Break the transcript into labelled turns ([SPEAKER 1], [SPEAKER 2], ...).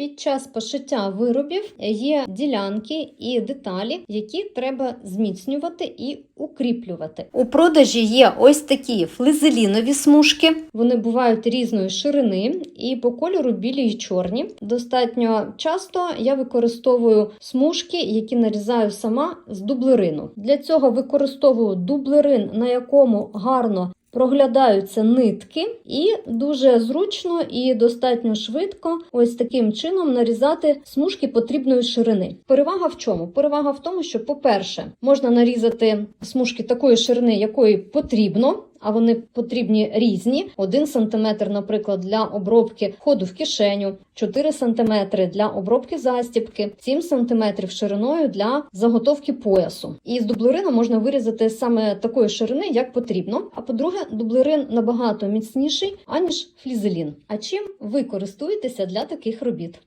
[SPEAKER 1] Під час пошиття виробів є ділянки і деталі, які треба зміцнювати і укріплювати. У продажі є ось такі флизелінові смужки. Вони бувають різної ширини і по кольору білі й чорні. Достатньо часто я використовую смужки, які нарізаю сама з дублерину. Для цього використовую дублерин, на якому гарно проглядаються нитки, і дуже зручно і достатньо швидко ось таким чином нарізати смужки потрібної ширини. Перевага в чому? Перевага в тому, що, по-перше, можна нарізати смужки такої ширини, якої потрібно. А вони потрібні різні: 1 см, наприклад, для обробки входу в кишеню, 4 см для обробки застібки, 7 см шириною для заготовки поясу. І з дублерину можна вирізати саме такої ширини, як потрібно. А по-друге, дублерин набагато міцніший, аніж флізелін. А чим ви користуєтеся для таких робіт?